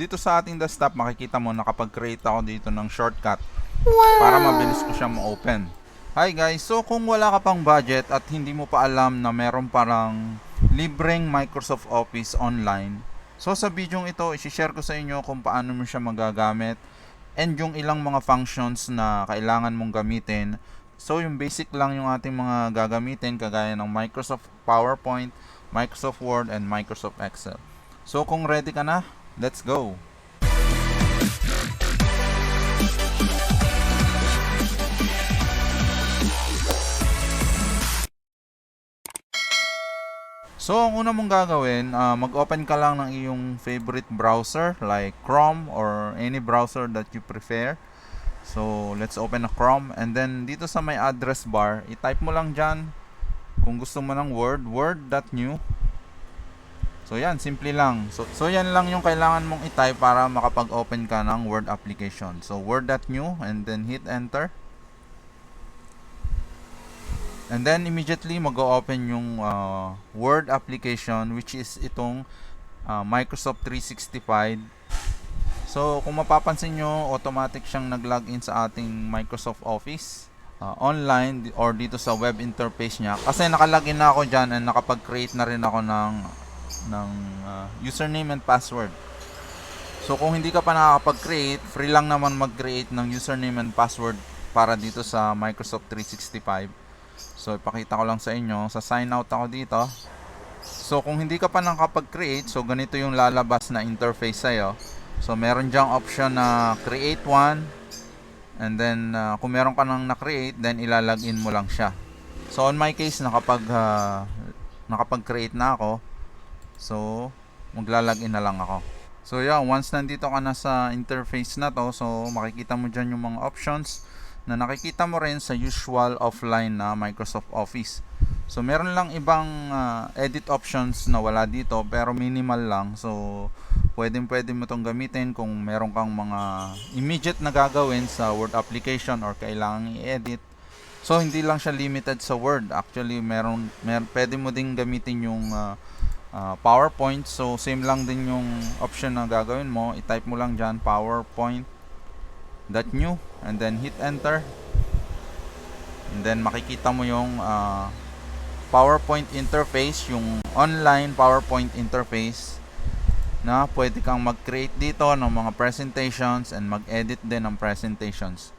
dito sa ating desktop, makikita mo nakapag-create ako dito ng shortcut para mabilis ko siya ma-open. Hi guys, so kung wala ka pang budget at hindi mo pa alam na meron parang libreng Microsoft Office online, so sa video ito, isi-share ko sa inyo kung paano mo siya magagamit and yung ilang mga functions na kailangan mong gamitin. So yung basic lang yung ating mga gagamitin kagaya ng Microsoft PowerPoint, Microsoft Word, and Microsoft Excel. So kung ready ka na, let's go! So, ang una mong gagawin, ah, mag-open ka lang ng iyong favorite browser like Chrome or any browser that you prefer. So, let's open a Chrome and then dito sa may address bar, i-type mo lang dyan kung gusto mo ng Word, word.new. So, yan, simple lang. So, so yan lang yung kailangan mong i-type para makapag-open ka ng Word application. So, word.new and then hit enter. And then immediately mag-open yung uh, Word application which is itong uh, Microsoft 365. So kung mapapansin nyo, automatic siyang nag-login sa ating Microsoft Office uh, online or dito sa web interface niya. Kasi nakalagin na ako dyan and nakapag-create na rin ako ng, ng uh, username and password. So kung hindi ka pa nakakapag-create, free lang naman mag-create ng username and password para dito sa Microsoft 365. So, ipakita ko lang sa inyo. Sa sign out ako dito. So, kung hindi ka pa nakapag-create, so ganito yung lalabas na interface sa'yo. So, meron dyang option na create one. And then, uh, kung meron ka nang na-create, then ilalagin mo lang siya. So, on my case, nakapag, uh, nakapag-create na ako. So, maglalagin na lang ako. So, yeah, once nandito ka na sa interface na to, so makikita mo dyan yung mga options na nakikita mo rin sa usual offline na Microsoft Office. So meron lang ibang uh, edit options na wala dito pero minimal lang. So pwedeng pwede mo tong gamitin kung meron kang mga immediate na gagawin sa Word application or kailangan i-edit. So hindi lang siya limited sa Word. Actually meron, meron pwede mo ding gamitin yung uh, uh, PowerPoint. So same lang din yung option na gagawin mo. I-type mo lang diyan PowerPoint dot new and then hit enter and then makikita mo yung uh, PowerPoint interface yung online PowerPoint interface na pwede kang mag-create dito ng mga presentations and mag-edit din ng presentations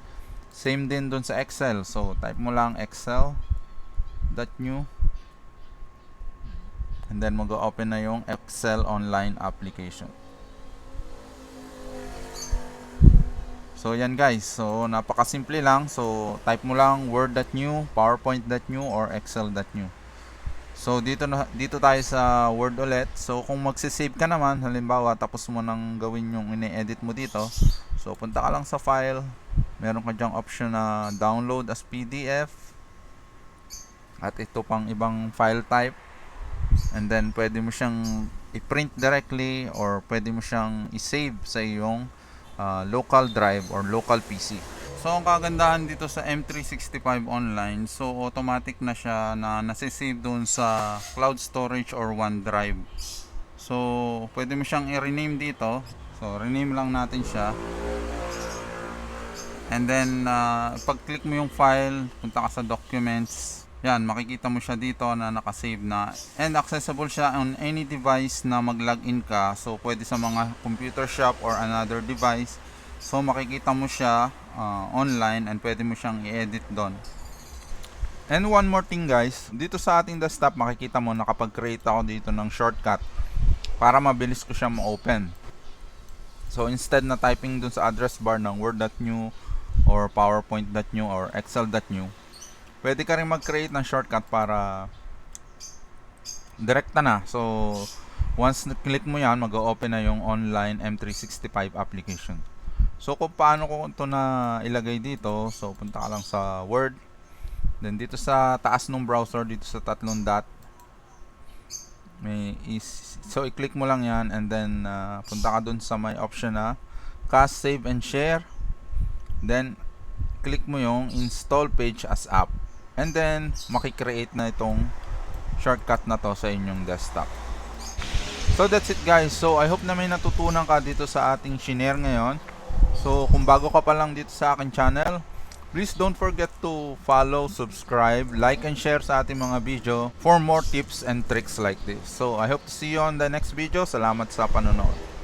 same din dun sa Excel so type mo lang excel dot new and then mag-open na yung Excel online application So yan guys, so napakasimple lang. So type mo lang word.new, powerpoint.new or excel.new. So dito na dito tayo sa Word ulit. So kung magse-save ka naman, halimbawa tapos mo nang gawin yung ine-edit mo dito. So punta ka lang sa file. Meron ka diyang option na download as PDF. At ito pang ibang file type. And then pwede mo siyang i-print directly or pwede mo siyang i-save sa iyong uh, local drive or local PC. So ang kagandahan dito sa M365 online, so automatic na siya na nasa-save doon sa cloud storage or OneDrive. So pwede mo siyang i-rename dito. So rename lang natin siya. And then uh, pag-click mo yung file, punta ka sa documents. Yan, makikita mo siya dito na nakasave na. And accessible siya on any device na mag-login ka. So, pwede sa mga computer shop or another device. So, makikita mo siya uh, online and pwede mo siyang i-edit doon. And one more thing guys, dito sa ating desktop makikita mo nakapag-create ako dito ng shortcut para mabilis ko siya ma-open. So, instead na typing dun sa address bar ng word.new or powerpoint.new or excel.new, pwede ka rin mag-create ng shortcut para direkta na. So, once click mo yan, mag-open na yung online M365 application. So, kung paano ko ito na ilagay dito, so punta ka lang sa Word. Then, dito sa taas ng browser, dito sa tatlong dot, may is, so i-click mo lang yan and then uh, punta ka dun sa may option na cast, save, and share. Then, click mo yung install page as app. And then, makikreate na itong shortcut na to sa inyong desktop. So that's it guys. So I hope na may natutunan ka dito sa ating shinare ngayon. So kung bago ka pa lang dito sa akin channel, please don't forget to follow, subscribe, like and share sa ating mga video for more tips and tricks like this. So I hope to see you on the next video. Salamat sa panonood.